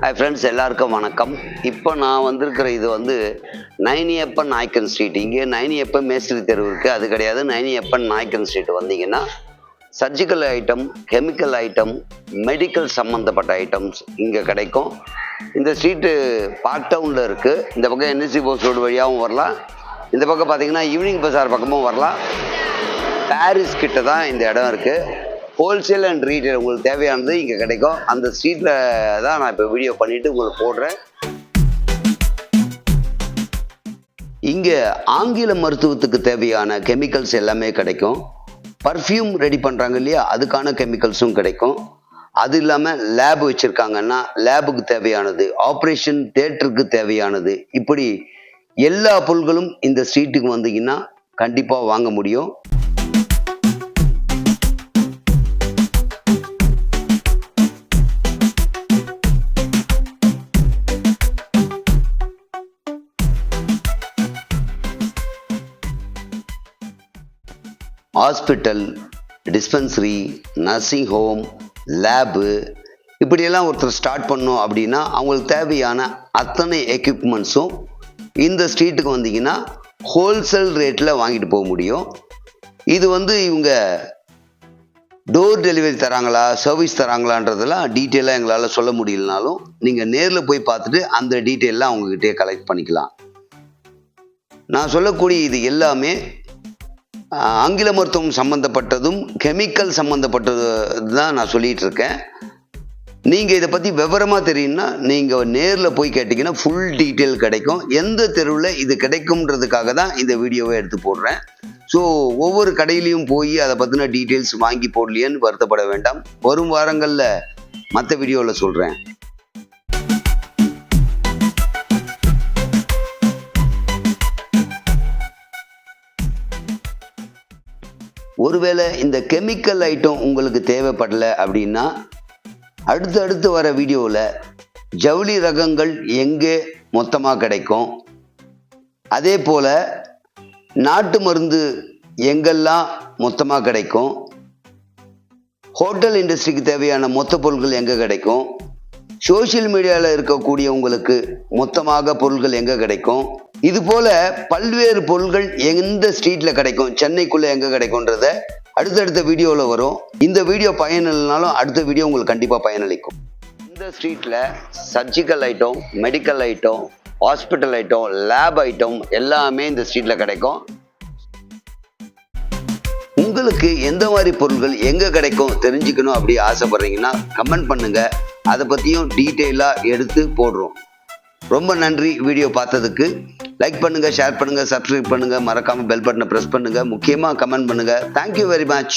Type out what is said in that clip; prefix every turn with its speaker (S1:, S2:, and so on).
S1: Hi friends எல்லாருக்கும் வணக்கம். இப்போ நான் வந்திருக்கிற இது வந்து நைனியப்பன் நாயக்கன் ஸ்ட்ரீட் இங்கே நைனியப்பன் மேஸ்திரி தெருவு இருக்குது அது கிடையாது. நைனியப்பன் நாயக்கன் ஸ்ட்ரீட் வந்தீங்கன்னா surgical item chemical item medical சம்மந்தப்பட்ட ஐட்டம்ஸ் இங்கே கிடைக்கும். இந்த ஸ்ட்ரீட்டு பார்க் டவுனில் இருக்குது இந்த பக்கம் என்எஸ்சி போஸ் ரோடு வழியாகவும் வரலாம். இந்த பக்கம் பார்த்தீங்கன்னா ஈவினிங் பசார் பக்கமும் வரலாம். பாரிஸ் கிட்ட தான் இந்த இடம் இருக்குது ஹோல்சேல் அண்ட் ரீட்டைல் உங்களுக்கு தேவையானது இங்கே கிடைக்கும். அந்த ஸ்ட்ரீட்டில் தான் நான் இப்போ வீடியோ பண்ணிவிட்டு உங்களுக்கு போடுறேன். இங்கே ஆங்கில மருத்துவத்துக்கு தேவையான கெமிக்கல்ஸ் எல்லாமே கிடைக்கும். பர்ஃப்யூம் ரெடி பண்ணுறாங்க இல்லையா? அதுக்கான கெமிக்கல்ஸும் கிடைக்கும். அது இல்லாமல் லேப் வச்சுருக்காங்கன்னா லேபுக்கு தேவையானது ஆப்ரேஷன் தேட்டருக்கு தேவையானது. இப்படி எல்லா பொருள்களும் இந்த ஸ்ட்ரீட்டுக்கு வந்தீங்கன்னா கண்டிப்பாக வாங்க முடியும். Hospital dispensary nursing home lab இப்படியெல்லாம் ஒருத்தர் ஸ்டார்ட் பண்ணோம் அப்படின்னா அவங்களுக்கு தேவையான அத்தனை எக்யூப்மெண்ட்ஸும் இந்த ஸ்ட்ரீட்டுக்கு வந்தீங்கன்னா ஹோல்சேல் ரேட்டில் வாங்கிட்டு போக முடியும். இது வந்து இவங்க டோர் டெலிவரி தராங்களா சர்வீஸ் தராங்களான்றதெல்லாம் டீட்டெயிலாக எங்களால் சொல்ல முடியலனாலும் நீங்கள் நேரில் போய் பார்த்துட்டு அந்த டீட்டெயிலாம் அவங்கக்கிட்டே கலெக்ட் பண்ணிக்கலாம். நான் சொல்லக்கூடிய இது எல்லாமே ஆங்கில மருத்துவம் சம்மந்தப்பட்டதும் கெமிக்கல் சம்மந்தப்பட்டது தான் நான் சொல்லிகிட்டு இருக்கேன் நீங்கள் இதை பற்றி விவரமாக தெரியும்னா நீங்கள் நேரில் போய் கேட்டிங்கன்னா ஃபுல் டீட்டெயில் கிடைக்கும். எந்த தெருவில் இது கிடைக்கும்ன்றதுக்காக தான் இந்த வீடியோவை எடுத்து போடுறேன். ஸோ ஒவ்வொரு கடையிலையும் போய் அதை பற்றின டீட்டெயில்ஸ் வாங்கி போடலையேன்னு வருத்தப்பட வேண்டாம். வரும் வாரங்களில் மற்ற வீடியோவில் சொல்கிறேன் ஒருவேளை இந்த கெமிக்கல் ஐட்டம் உங்களுக்கு தேவைப்படலை அப்படின்னா அடுத்து அடுத்து வர வீடியோவில் ஜவுளி ரகங்கள் எங்கே மொத்தமாக கிடைக்கும்? அதே போல் நாட்டு மருந்து எங்கெல்லாம் மொத்தமாக கிடைக்கும்? ஹோட்டல் இண்டஸ்ட்ரிக்கு தேவையான மொத்த பொருட்கள் எங்கே கிடைக்கும்? சோஷியல் மீடியாவில் இருக்கக்கூடிய உங்களுக்கு மொத்தமாக பொருட்கள் எங்கே கிடைக்கும்? இது போல பல்வேறு பொருட்கள் எந்த ஸ்ட்ரீட்டில் கிடைக்கும் சென்னைக்குள்ளே எங்கே கிடைக்கும்ன்றத அடுத்தடுத்த வீடியோவில் வரும். இந்த வீடியோ பயனில்லைனாலும் அடுத்த வீடியோ உங்களுக்கு கண்டிப்பாக பயனளிக்கும். இந்த ஸ்ட்ரீட்டில் surgical item medical item hospital item lab item எல்லாமே இந்த ஸ்ட்ரீட்டில் கிடைக்கும். உங்களுக்கு எந்த மாதிரி பொருட்கள் எங்கே கிடைக்கும் தெரிஞ்சுக்கணும் அப்படி ஆசைப்படுறீங்கன்னா கமெண்ட் பண்ணுங்கள் அதை பற்றியும் டீட்டெயிலாக எடுத்து போடுறோம். ரொம்ப நன்றி வீடியோ பார்த்ததுக்கு. லைக் பண்ணுங்க ஷேர் பண்ணுங்க சப்ஸ்கிரைப் பண்ணுங்க. மறக்காம பெல் பட்டனை ப்ரெஸ் பண்ணுங்க. முக்கியமாக கமெண்ட் பண்ணுங்க. Thank you very much